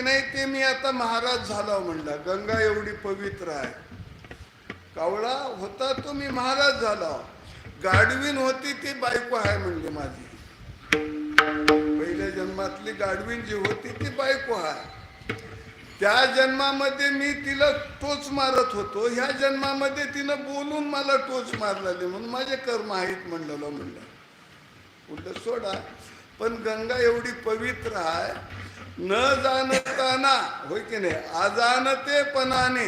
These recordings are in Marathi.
की नाही ते मी आता महाराज झालो म्हणला. गंगा एवढी पवित्र आहे. कावळा होता तो मी महाराज झाला. गाडवीन होती ती बायको आहे म्हणली माझी. पहिल्या जन्मातली गाडवीन जी होती ती बायको आहे. त्या जन्मामध्ये मी तिला टोच मारत होतो. ह्या जन्मामध्ये तिनं बोलून मला टोच मारलेली म्हणून माझे कर्म आहेत म्हणलेलं म्हणलं. उलट सोडा पण गंगा एवढी पवित्र आहे. न जाणताना होय की नाही? अजाणतेपणाने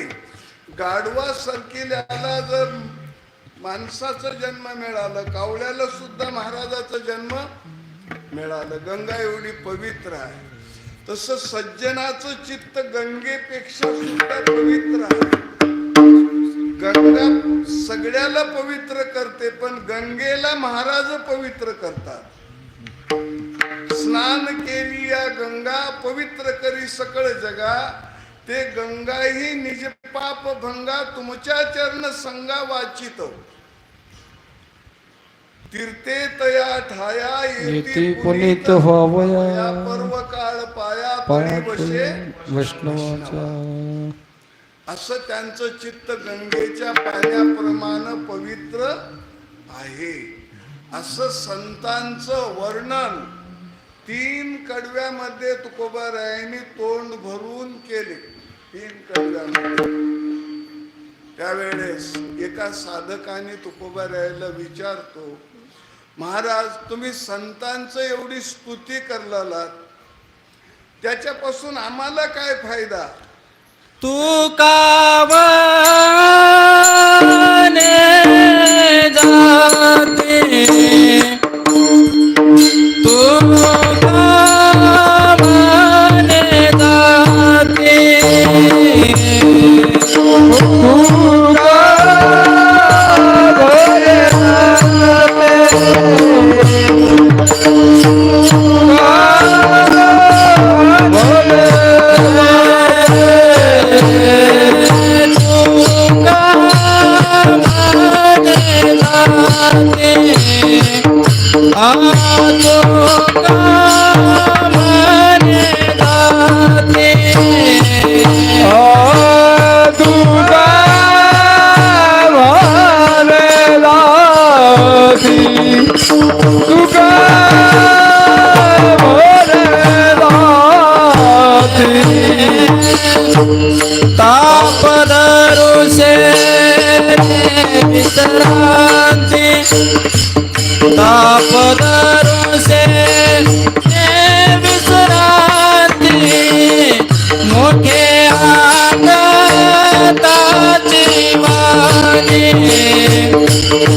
गाढवा सरकिल्याला जर माणसाचा जन्म मिळालं कावळ्याला सुद्धा महाराजाचा जन्म मिळालं गंगा एवढी पवित्र आहे. तसं सज्जनाचं चित्त गंगेपेक्षा सुद्धा पवित्र आहे. गंगा सगळ्याला पवित्र करते पण गंगेला महाराज पवित्र करतात. स्नान केली या गंगा पवित्र करी सकळ जगा. ते गंगा ही निज पाप भंगा तुमच्या चरण संगा वाचित. तीर्थे तया ठाया येथे पुनीत. व्हावया. पर्व काळ पाया पाया परिवशे वैष्णवाचा असं त्यांचं चित्त गंगेच्या पाण्याप्रमाणे पवित्र आहे. असं संतांचं वर्णन तीन कडव्यामध्ये तुकोबारायांनी तोंड भरून केले. तीन कडव्यामध्ये. त्यावेळेस एका साधकाने तुकोबारायाला विचारतो महाराज तुम्ही संतांचं एवढी स्तुती करलात त्याच्यापासून आम्हाला काय फायदा? तू कावने जाते.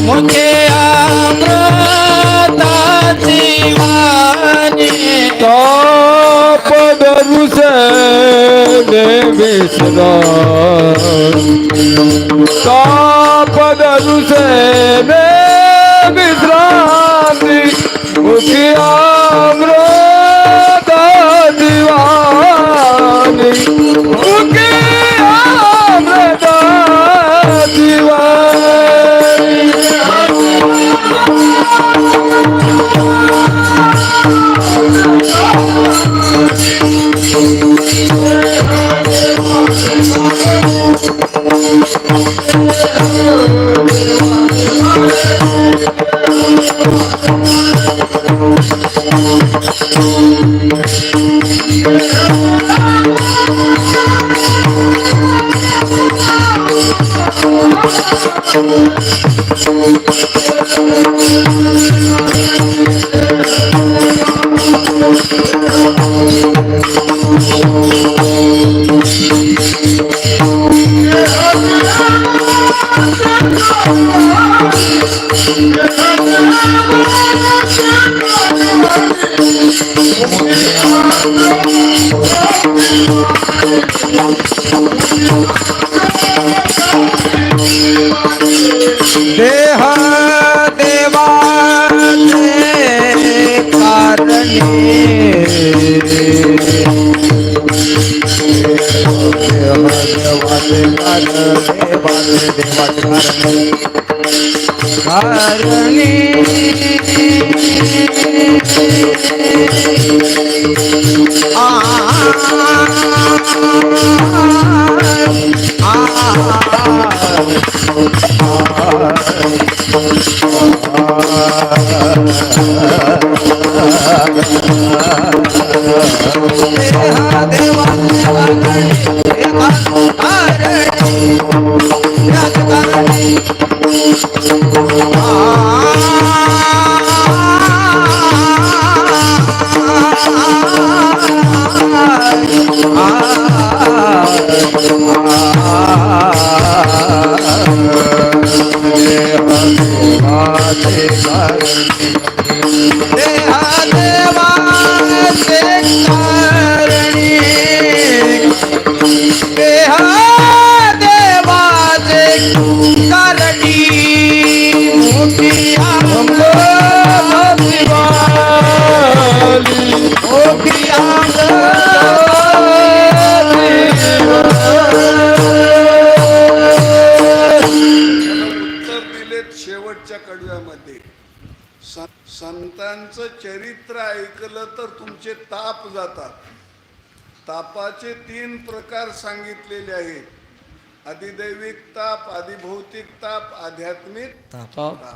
મુજે અમૃતા જીવાની તો પગરું છે વિશ્રા તો છે कारणी उत्तर तापाचे तीन प्रकार सांगितलेले आहेत. अधिदैविक ताप अधिभौतिक ताप आध्यात्मिक ताप.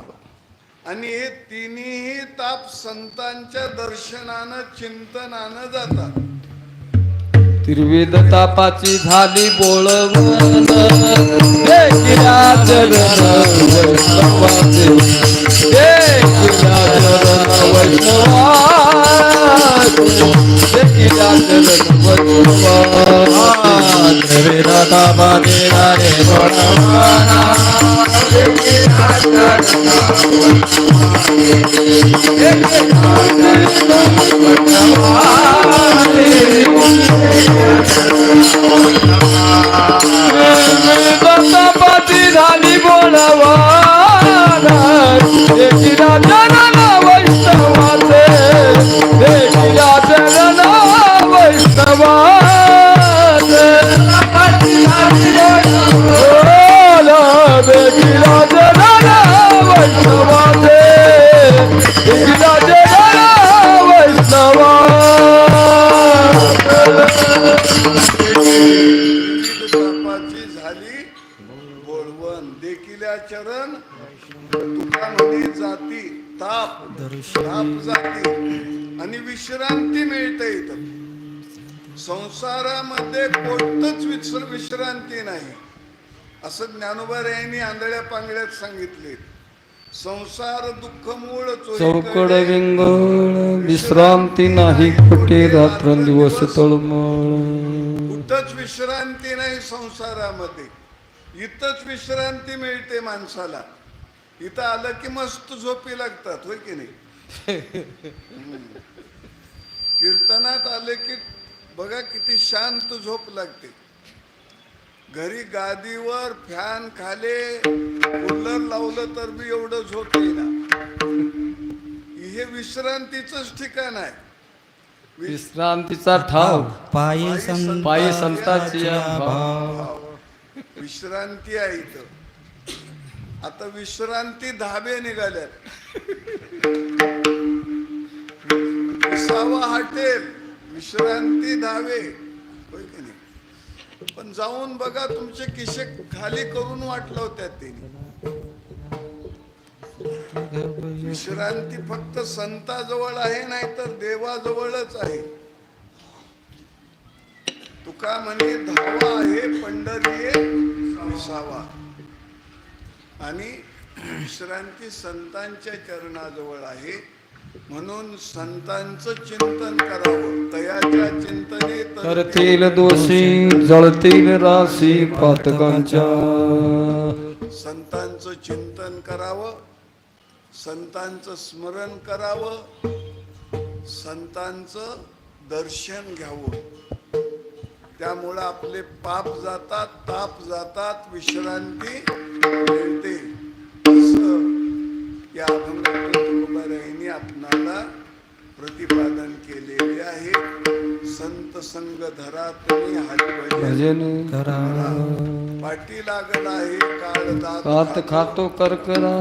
आणि हे तिन्ही ताप संतांच्या दर्शनानं चिंतनानं जातात. त्रिविध तापाची झाली बोळवण. हे किरा चरण वैष्णवाचे असं ज्ञानोबा यांनी आंधळ्या पांगड्यात सांगितले. संसार दुःख मूळ चौकड विंगळ विश्रांती नाही कुठे रात्र दिवस. तळमळ. कुठंच विश्रांती नाही संसारामध्ये. इथंच विश्रांती मिळते माणसाला. इथं आलं की मस्त झोपी लागतात होय की नाही. कीर्तनात आले की बघा किती शांत झोप लागते. घरी गादीवर फॅन खाले कूलर लावलं तर बी एवढं झोप येईना हे विश्रांतीच ठिकाण आहे. विश्रांतीचा ठाव. पायी पायी संत पायी संताची भाव विश्रांती आहे इथं. आता विश्रांती धाबे निघाल्यात. विसावा हॉटेल विश्रांती नाही पण जाऊन बघा तुमचे किशे खाली करून वाटलं होत्या त्यांनी. विश्रांती फक्त संताजवळ आहे नाही तर देवाजवळच आहे. तुका म्हणे धावा आहे पंढरी विसावा आणि विश्रांती संतांच्या चरणाजवळ आहे. म्हणून संतांचं चिंतन करावं. तयाच्या चिंतने करतील दोषी जळतील राशी पातकांच्या. संतांचं चिंतन करावं. संतांचं स्मरण करावं. संतांचं दर्शन घ्यावं. त्यामुळं आपले पाप जातात ताप जातात विश्रांती मिळते. असं या आपणाला प्रतिपादन केलेले आहे. संत संग धरा तुम्ही भजन करा पाठी लागल आहे काळ दात खात खातो करकरा.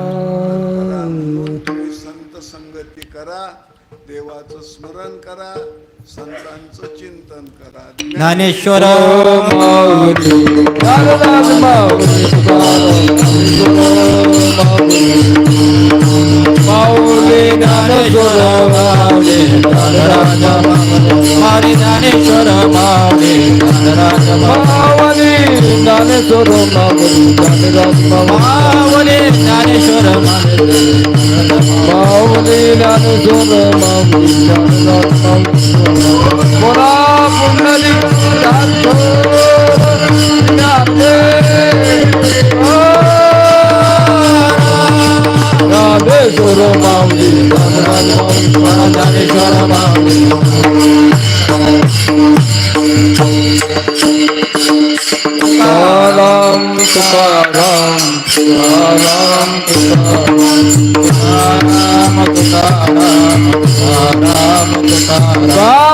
तुम्ही संत संगती करा. देवाचं स्मरण करा. संतांचं चिंतन करा. ज्ञानेश्वर माऊली. ज्ञानेश्वरमावले राजा हरी ज्ञानेश्वर मावले राजा मावले ज्ञानेश्वर मावले ज्ञानराज मावले ज्ञानेश्वर मावले ज्ञानेश्वर मावले పరమేశ్వర రామ్ తుకారాం తుకారాం తుకారామ తుకారామ తుకారామ తుకారామ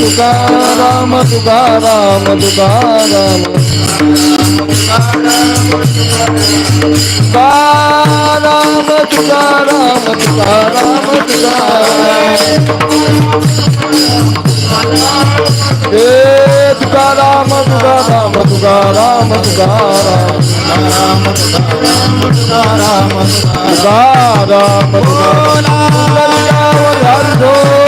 తుకారామ తుకారామ తుకారామ राम तुझा राम तुझा राम तुझा. हे तुझा राम तुझा राम तुझा राम तुझा राम राम तुझा. राम तुझा. राम तुझा राम तुझा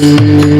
Mm-hmm.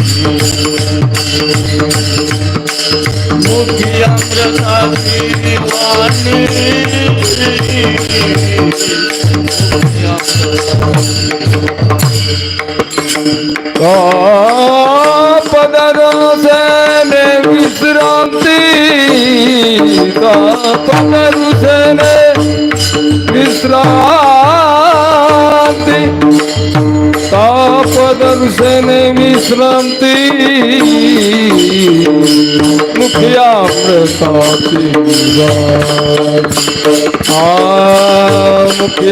મુખિયા પ્રતાપી દિવાની પદરો સે ને વિશ્રાંતિ પદરુ સે ને વિશ્રાંતિ તાપદરુ ને વિશ્રાંતિ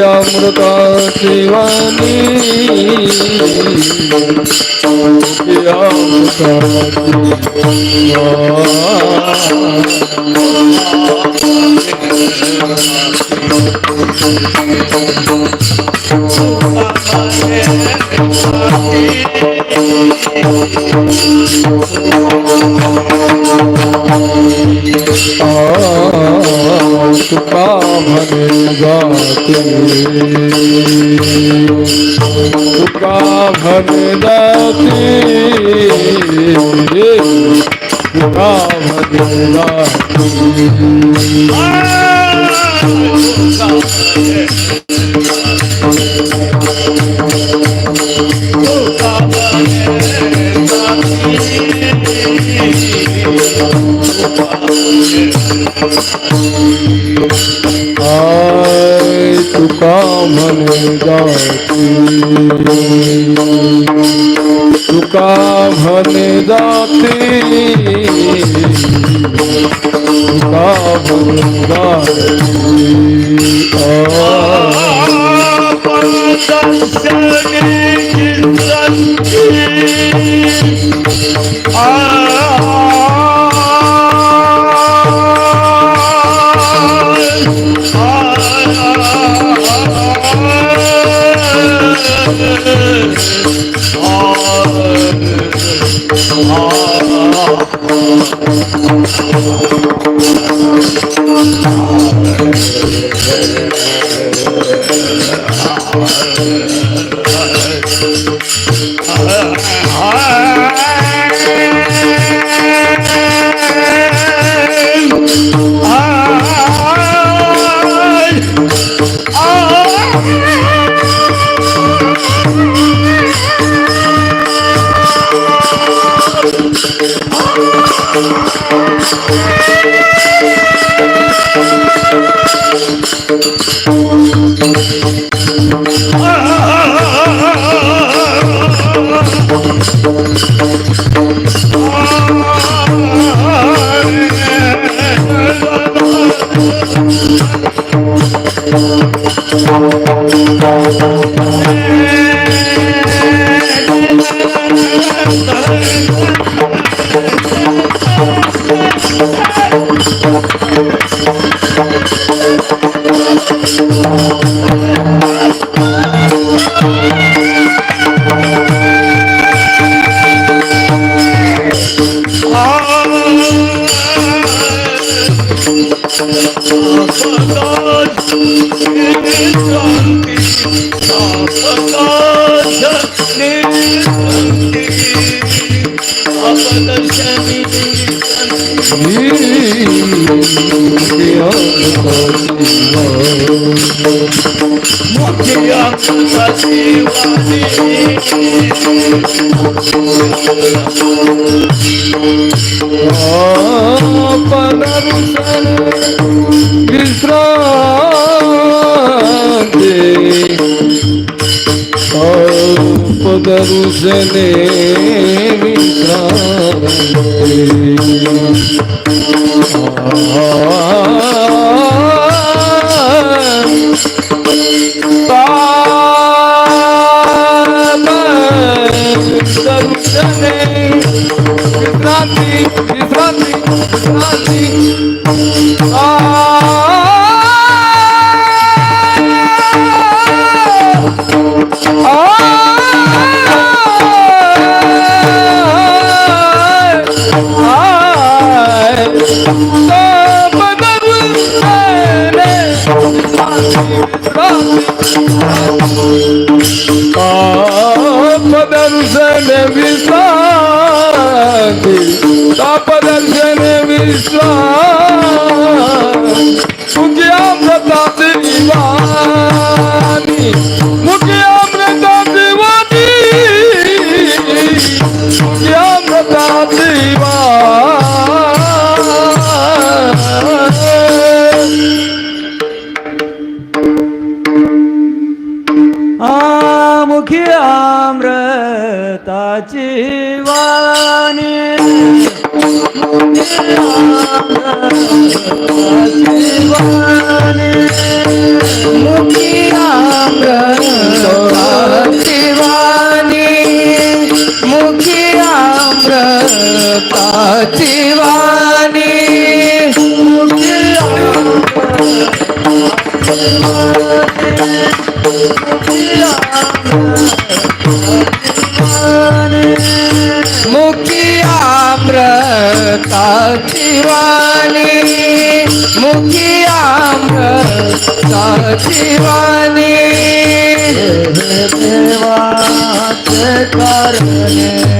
અમૃત શિવાની Thank you. तुका म्हणे जाते तुका म्हणे जाते आय तुका म्हणे जाती तुका म्हणे जाती. तुका म्हणे जाती Thank you. विश्रांती पदरुसने विश्रांती विश्रांती विश्रांती विश्रांती ವಿಶ್ವಾಸಿ ತಾಪದರ್ಶನ ವಿಶ್ವಾಸ अमृताची वाणी. मुखी अमृताची वाणी. मुखी अमृताची वाणी. देवा करणे.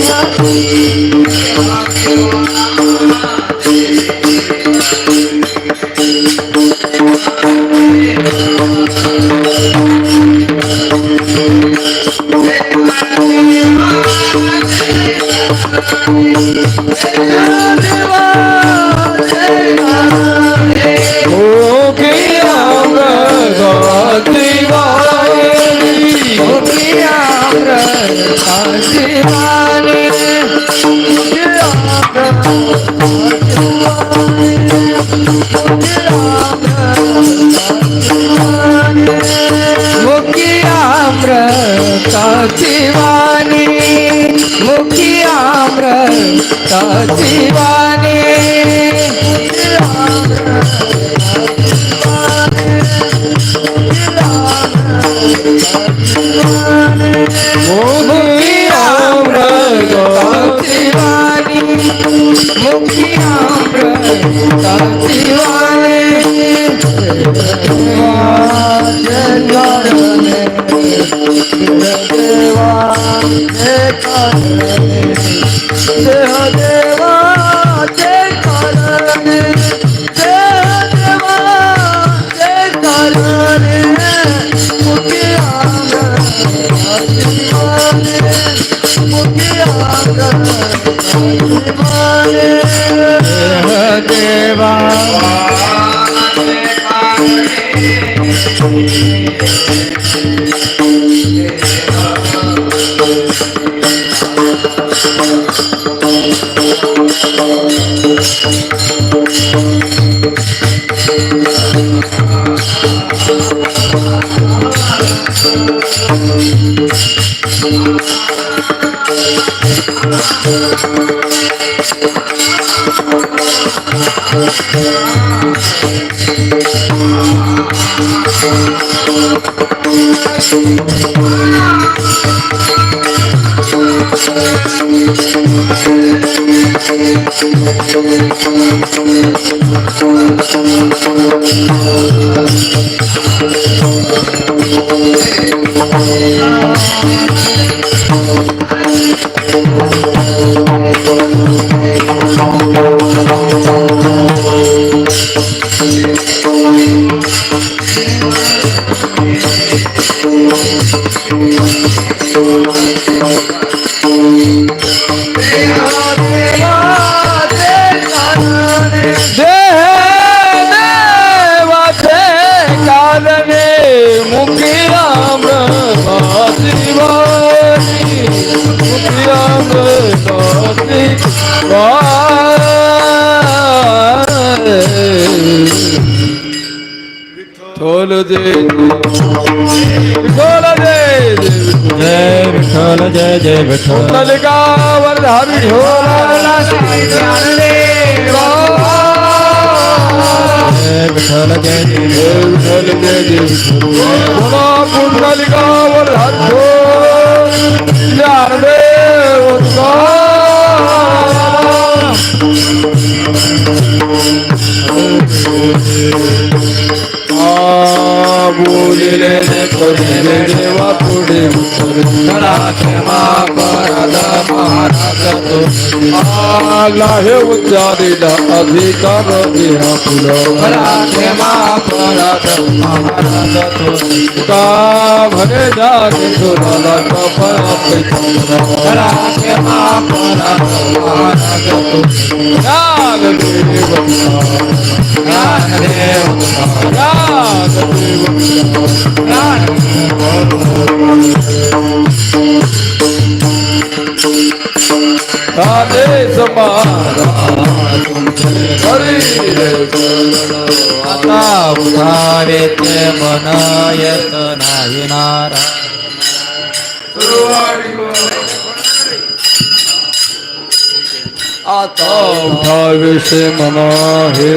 अमृताची वाणी मुखी अमृताची वाणी मुखी अमृताची वाणी मुखी अमृताची देह देवाचे कारणे देह देवाचे कारणे मुखी आंगणाची माने मुखी आंगणाची माने देवा देवाचे ঠোল দে ঠোল দে জয় বিঠোল জয় জয় বিঠোল গাওয়ার হরি ঢোলা বিঠোল জয় বিঠোল জয় বিঠোল কুণ্ডল গাওয়ার হরি ঢোল জানবে উৎসব हात बोलिले पडिले देवा पुढे उत्तर क्षमा पराध महाराज आला हे उच्चारिला अधिकार देहा पुरव करा क्षमा पराध महाराज का भले जागे तुला कपरा क्षमा महाराज देव राग देव देव राधे आता उठावे ते मन येत नाही नारा। आता उठाविषे मना हे